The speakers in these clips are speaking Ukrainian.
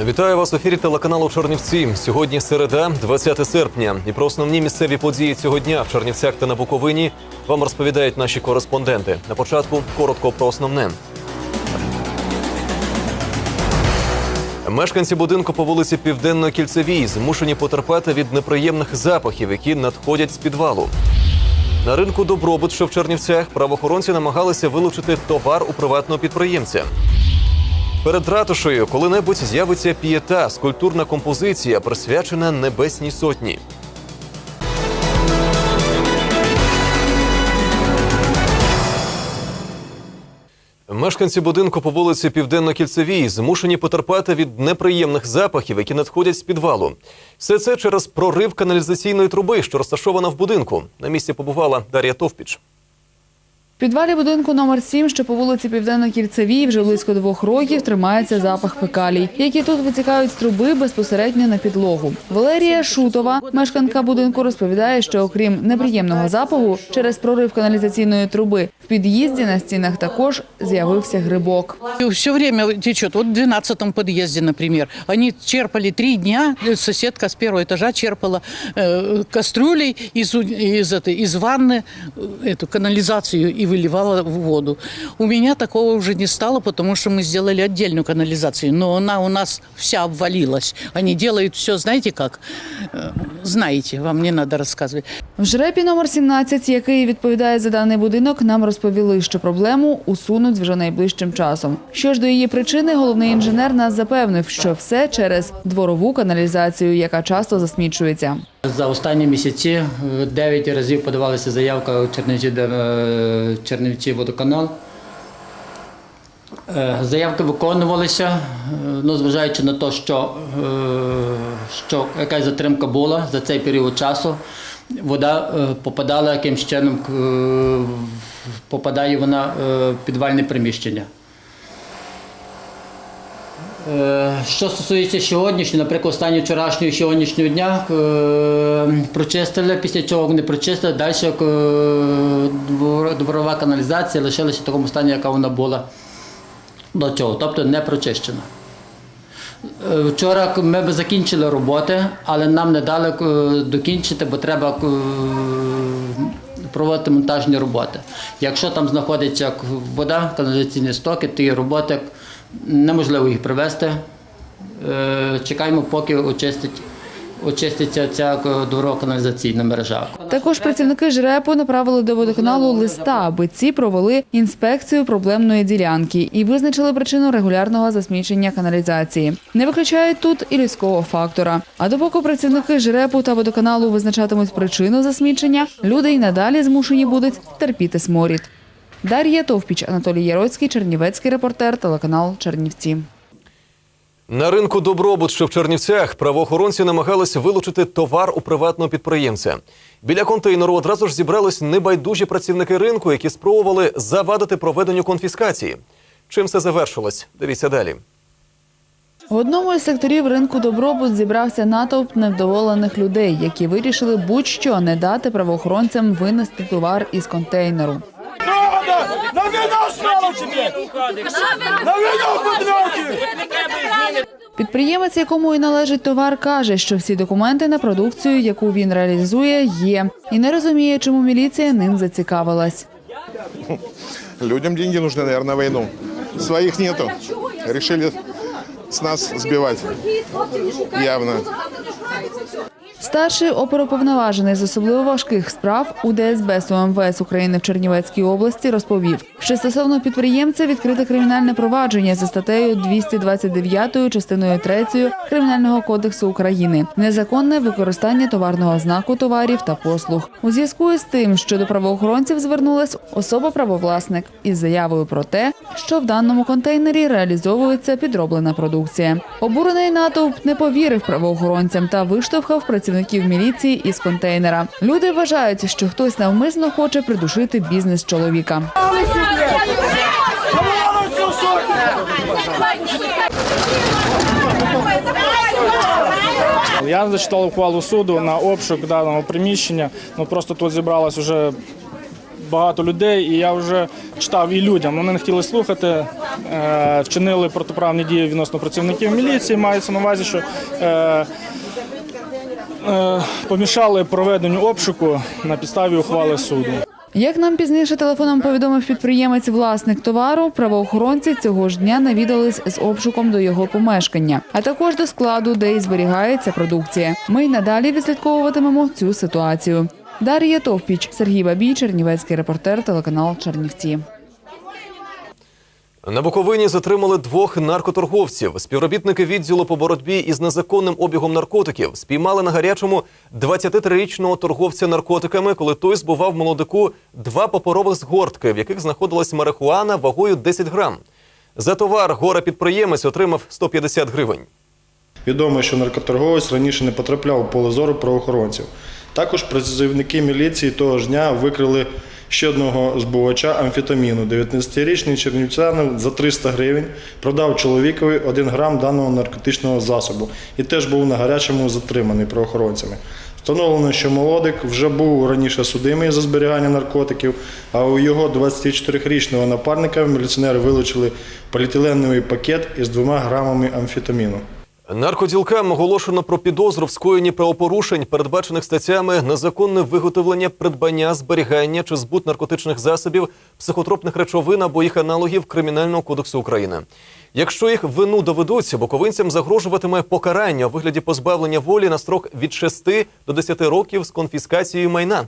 Вітаю вас в ефірі телеканалу Чернівці. Сьогодні середа, 20 серпня. І про основні місцеві події цього дня в Чернівцях та на Буковині вам розповідають наші кореспонденти. На початку коротко про основне. Мешканці будинку по вулиці Південно-Кільцевій змушені потерпати від неприємних запахів, які надходять з підвалу. На ринку Добробут, що в Чернівцях, правоохоронці намагалися вилучити товар у приватного підприємця. Перед ратушею коли-небудь з'явиться пієта, скульптурна композиція, присвячена Небесній Сотні. Мешканці будинку по вулиці Південно-Кільцевій змушені потерпати від неприємних запахів, які надходять з підвалу. Все це через прорив каналізаційної труби, що розташована в будинку. На місці побувала Дар'я Товпіч. В підвалі будинку номер 7, що по вулиці Південно-Кільцевій, вже близько двох років тримається запах фекалій, які тут витікають з труби безпосередньо на підлогу. Валерія Шутова, мешканка будинку, розповідає, що окрім неприємного запаху, через прорив каналізаційної труби в під'їзді на стінах також з'явився грибок. Все время течет. Вот в 12 подъезде, например, они черпали три дня, э, соседка с первого этажа черпала э, кастрюлей из, у- из, этой, из ванны э, эту канализацию и выливала в воду. У меня такого уже не стало, потому что мы сделали отдельную канализацию, но она у нас вся обвалилась. Они делают все, знаете как? Э, Знаете, вам не надо рассказывать. В жрепі номер 17, який відповідає за даний будинок, нам розповіли, що проблему усунуть вже найближчим часом. Що ж до її причини, головний інженер нас запевнив, що все через дворову каналізацію, яка часто засмічується. За останні місяці е, дев'ять разів подавалася заявка у Чернівці, е, водоканал. Е, Заявки виконувалися, е, ну, зважаючи на те, що, е, що якась затримка була за цей період часу, вода е, попадала якимсь чином, е, попадає вона е, в підвальне приміщення. Е, Що стосується сьогоднішнього, наприклад, останнього вчорашнього сьогоднішнього дня е, прочистили, після цього вони прочистили, далі е, дворова каналізація лишилася в такому стані, яка вона була до цього, тобто не прочищена. Вчора ми б закінчили роботи, але нам не дали докінчити, бо треба проводити монтажні роботи. Якщо там знаходиться вода, каналізаційні стоки, то роботи неможливо їх привезти. Е, Чекаємо, поки очистить, очиститься ця е, дворово-каналізаційна мережа. Також працівники жрепу направили до водоканалу листа, аби ці провели інспекцію проблемної ділянки і визначили причину регулярного засмічення каналізації. Не виключають тут і людського фактора. А допоки працівники жрепу та водоканалу визначатимуть причину засмічення, люди й надалі змушені будуть терпіти сморід. Дар'я Товпіч, Анатолій Яроцький, Чернівецький репортер, телеканал Чернівці. На ринку Добробут, що в Чернівцях, правоохоронці намагалися вилучити товар у приватного підприємця. Біля контейнеру одразу ж зібрались небайдужі працівники ринку, які спробували завадити проведенню конфіскації. Чим це завершилось? Дивіться далі. В одному із секторів ринку Добробут зібрався натовп невдоволених людей, які вирішили будь-що не дати правоохоронцям винести товар із контейнеру. Правда! На війну стало тебе! На війну подряки! Підприємець, якому і належить товар, каже, що всі документи на продукцію, яку він реалізує, є, і не розуміє, чому міліція ним зацікавилась. Людям деньги нужны, наверное, на войну. Своих нету. Решили с нас сбивать. Явно. Старший оперуповноважений з особливо важких справ УДСБ СУМВС України в Чернівецькій області розповів, що стосовно підприємця відкрите кримінальне провадження за статтею 229 частиною 3 Кримінального кодексу України незаконне використання товарного знаку товарів та послуг. У зв'язку із тим, що до правоохоронців звернулась особа-правовласник із заявою про те, що в даному контейнері реалізовується підроблена продукція. Обурений натовп не повірив правоохоронцям та виштовхав працівників міліції із контейнера. Люди вважають, що хтось навмисно хоче придушити бізнес чоловіка. Я зачитав ухвалу суду на обшук даного приміщення. Ну просто тут зібралось уже багато людей, і я вже читав і людям. Вони не хотіли слухати, е, вчинили протиправні дії відносно працівників міліції. Мається на увазі, що е, помішали проведенню обшуку на підставі ухвали суду. Як нам пізніше телефоном повідомив підприємець власник товару, правоохоронці цього ж дня навідались з обшуком до його помешкання, а також до складу, де і зберігається продукція. Ми й надалі відслідковуватимемо цю ситуацію. Дар'я Товпіч, Сергій Бабій, Чернівецький репортер, телеканал Чернівці. На Буковині затримали двох наркоторговців. Співробітники відділу по боротьбі із незаконним обігом наркотиків спіймали на гарячому 23-річного торговця наркотиками, коли той збував молодику два паперових згортки, в яких знаходилась марихуана вагою 10 грам. За товар горе підприємець отримав 150 гривень. Відомо, що наркоторговець раніше не потрапляв у поле зору правоохоронців. Також працівники міліції того ж дня викрили ще одного збувача амфетаміну. 19-річний чернівцянин за 300 гривень продав чоловікові 1 грам даного наркотичного засобу і теж був на гарячому затриманий правоохоронцями. Встановлено, що молодик вже був раніше судимий за зберігання наркотиків, а у його 24-річного напарника міліціонери вилучили поліетиленовий пакет із двома грамами амфетаміну. Наркоділкам оголошено про підозру в скоєнні правопорушень, передбачених статтями незаконне виготовлення, придбання, зберігання чи збут наркотичних засобів, психотропних речовин або їх аналогів Кримінального кодексу України. Якщо їх вину доведуться, боковинцям загрожуватиме покарання у вигляді позбавлення волі на строк від 6 до 10 років з конфіскацією майна.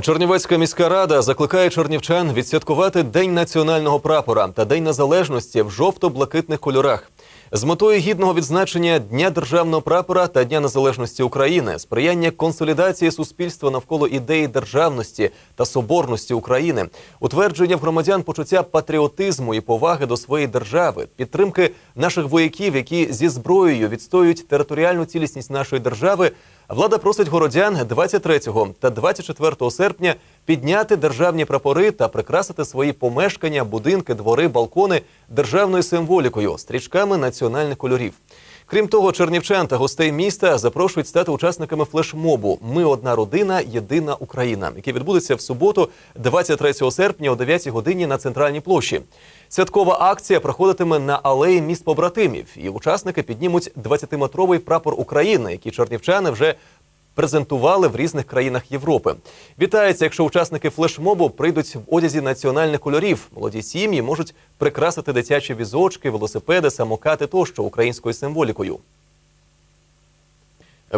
Чернівецька міська рада закликає чернівчан відсвяткувати День національного прапора та День незалежності в жовто-блакитних кольорах. З метою гідного відзначення Дня державного прапора та Дня незалежності України, сприяння консолідації суспільства навколо ідеї державності та соборності України, утвердження в громадян почуття патріотизму і поваги до своєї держави, підтримки наших вояків, які зі зброєю відстоюють територіальну цілісність нашої держави. Влада просить городян 23 та 24 серпня підняти державні прапори та прикрасити свої помешкання, будинки, двори, балкони державною символікою, стрічками національних кольорів. Крім того, чернівчан та гостей міста запрошують стати учасниками флешмобу Ми одна родина, єдина Україна, який відбудеться в суботу, 23 серпня о 9 годині на центральній площі. Святкова акція проходитиме на алеї міст побратимів, і учасники піднімуть 20-метровий прапор України, який чернівчани вже презентували в різних країнах Європи. Вітається, якщо учасники флешмобу прийдуть в одязі національних кольорів. Молоді сім'ї можуть прикрасити дитячі візочки, велосипеди, самокати тощо українською символікою.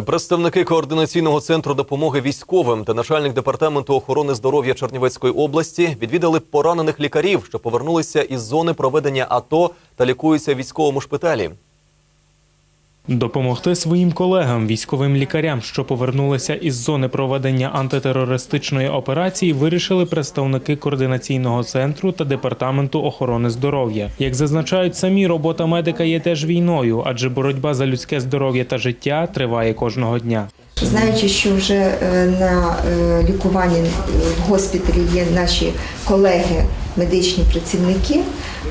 Представники координаційного центру допомоги військовим та начальник департаменту охорони здоров'я Чернівецької області відвідали поранених лікарів, що повернулися із зони проведення АТО та лікуються в військовому шпиталі. Допомогти своїм колегам, військовим лікарям, що повернулися із зони проведення антитерористичної операції, вирішили представники координаційного центру та департаменту охорони здоров'я. Як зазначають самі, робота медика є теж війною, адже боротьба за людське здоров'я та життя триває кожного дня. Знаючи, що вже е, на е, лікуванні в госпіталі є наші колеги, медичні працівники,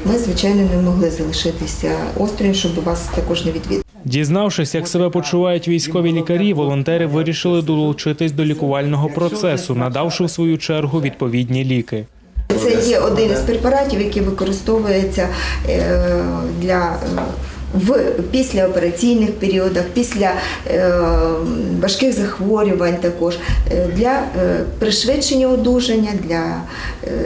ми, звичайно, не могли залишитися осторонь, щоб вас також не відвідати. Дізнавшись, як себе почувають військові лікарі, волонтери вирішили долучитись до лікувального процесу, надавши в свою чергу відповідні ліки. Це є один із препаратів, який використовується е, для е, в післяопераційних періодах, після е, важких захворювань, також е, для е, пришвидшення одужання, для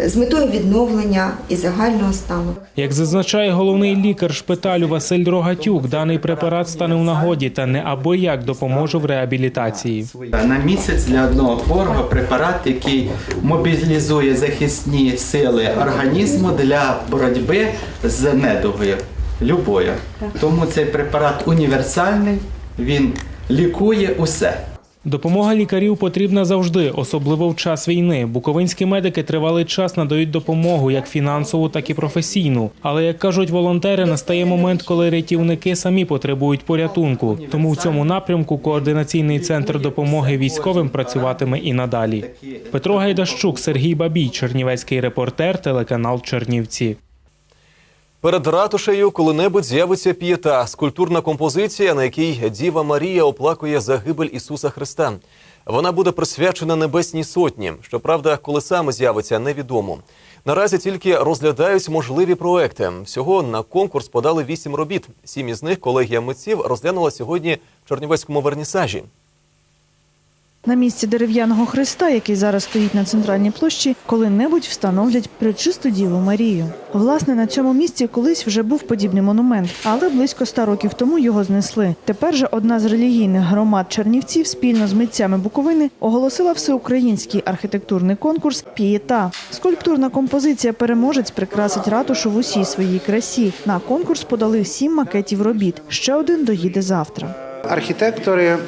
з метою відновлення і загального стану. Як зазначає головний лікар шпиталю Василь Рогатюк, даний препарат стане в нагоді та неабияк допоможе в реабілітації. На місяць для одного хворого препарат, який мобілізує захисні сили організму для боротьби з недугою любою. Тому цей препарат універсальний, він лікує усе. Допомога лікарів потрібна завжди, особливо в час війни. Буковинські медики тривалий час надають допомогу як фінансову, так і професійну. Але як кажуть волонтери, настає момент, коли рятівники самі потребують порятунку. Тому в цьому напрямку координаційний центр допомоги військовим працюватиме і надалі. Петро Гайдащук, Сергій Бабій, Чернівецький репортер, телеканал Чернівці. Перед ратушею коли-небудь з'явиться п'єта, скульптурна композиція, на якій Діва Марія оплакує загибель Ісуса Христа. Вона буде присвячена Небесній Сотні. Щоправда, коли саме з'явиться, невідомо. Наразі тільки розглядають можливі проекти. Всього на конкурс подали вісім робіт. Сім із них колегія митців розглянула сьогодні в Чернівецькому вернісажі. На місці дерев'яного хреста, який зараз стоїть на центральній площі, коли-небудь встановлять пречисту Діву Марію. Власне, на цьому місці колись вже був подібний монумент, але близько ста років тому його знесли. Тепер же одна з релігійних громад Чернівців спільно з митцями Буковини оголосила всеукраїнський архітектурний конкурс Пієта. Скульптурна композиція переможець прикрасить ратушу в усій своїй красі. На конкурс подали сім макетів робіт. Ще один доїде завтра. архітектори.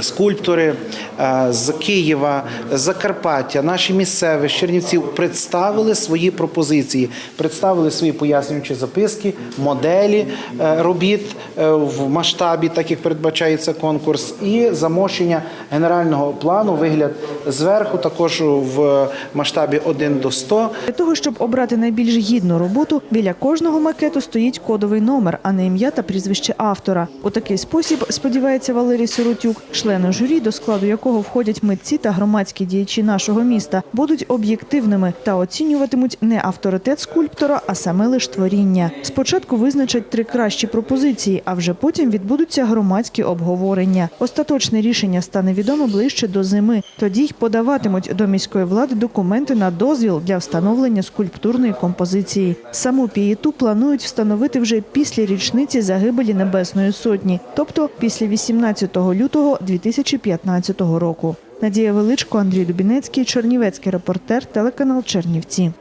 Скульптори е, з Києва, Закарпаття, наші місцеві з Чернівців представили свої пропозиції, представили свої пояснюючі записки, моделі е, робіт е, в масштабі, так як передбачається конкурс, і замощення генерального плану, вигляд зверху, також в масштабі 1 до 100. Для того, щоб обрати найбільш гідну роботу, біля кожного макету стоїть кодовий номер, а не ім'я та прізвище автора. У такий спосіб, сподівається Валерій Сиротюк, члени журі, до складу якого входять митці та громадські діячі нашого міста, будуть об'єктивними та оцінюватимуть не авторитет скульптора, а саме лиш творіння. Спочатку визначать три кращі пропозиції, а вже потім відбудуться громадські обговорення. Остаточне рішення стане відомо ближче до зими. Тоді й подаватимуть до міської влади документи на дозвіл для встановлення скульптурної композиції. Саму пієту планують встановити вже після річниці загибелі Небесної Сотні, тобто після 18 лютого 2015 року. Надія Величко, Андрій Дубінецький, Чернівецький репортер, телеканал Чернівці.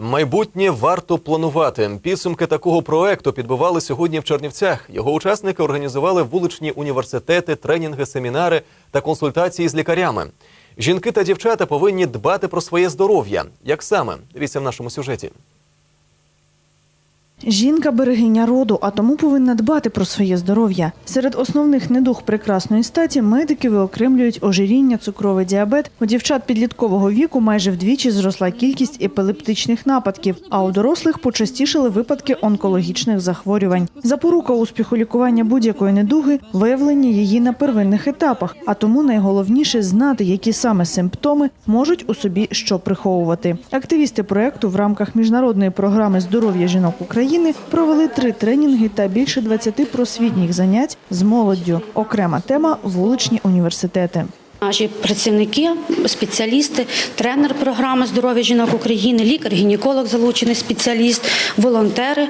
Майбутнє варто планувати. Підсумки такого проекту підбивали сьогодні в Чернівцях. Його учасники організували вуличні університети, тренінги, семінари та консультації з лікарями. Жінки та дівчата повинні дбати про своє здоров'я. Як саме? Дивіться в нашому сюжеті. Жінка берегиня роду, а тому повинна дбати про своє здоров'я. Серед основних недуг прекрасної статі медики виокремлюють ожиріння, цукровий діабет. У дівчат підліткового віку майже вдвічі зросла кількість епілептичних нападків, а у дорослих почастішали випадки онкологічних захворювань. Запорука успіху лікування будь-якої недуги виявлення її на первинних етапах. А тому найголовніше знати, які саме симптоми можуть у собі що приховувати. Активісти проекту в рамках міжнародної програми здоров'я жінок України провели три тренінги та більше 20 просвітніх занять з молоддю. Окрема тема вуличні університети. Наші працівники, спеціалісти, тренер програми здоров'я жінок України, лікар, гінеколог, залучений спеціаліст, волонтери. Е,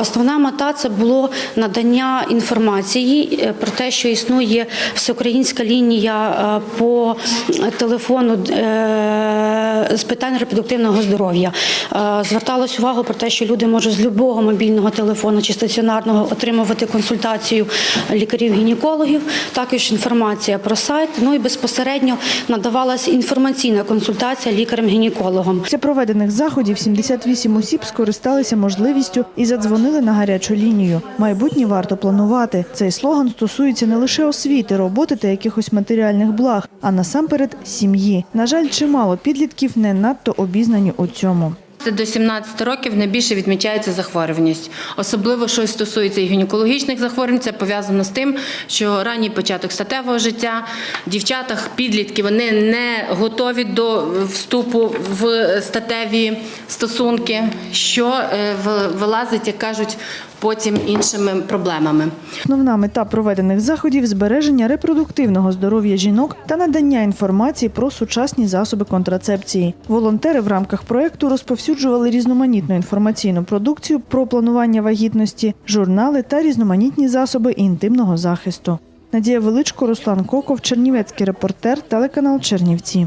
Основна мета це було надання інформації е, про те, що існує всеукраїнська лінія е, по телефону з питань репродуктивного здоров'я. Зверталось увагу про те, що люди можуть з любого мобільного телефону чи стаціонарного отримувати консультацію лікарів-гінекологів. Також інформація про сайт. Ну і безпосередньо надавалася інформаційна консультація лікарем-гінекологом. Після проведених заходів 78 осіб скористалися можливістю і задзвонили на гарячу лінію. Майбутнє варто планувати. Цей слоган стосується не лише освіти, роботи та якихось матеріальних благ, а насамперед сім'ї. На жаль, чимало підлітків не надто обізнані у цьому. До 17 років найбільше відмічається захворюваність. Особливо, що стосується і гінекологічних захворювань, це пов'язано з тим, що ранній початок статевого життя, дівчата, підлітки, вони не готові до вступу в статеві стосунки, що е, вилазить, як кажуть, потім іншими проблемами. Основна мета проведених заходів збереження репродуктивного здоров'я жінок та надання інформації про сучасні засоби контрацепції. Волонтери в рамках проекту розповсюджували різноманітну інформаційну продукцію про планування вагітності, журнали та різноманітні засоби інтимного захисту. Надія Величко, Руслан Коков, Чернівецький репортер, телеканал Чернівці.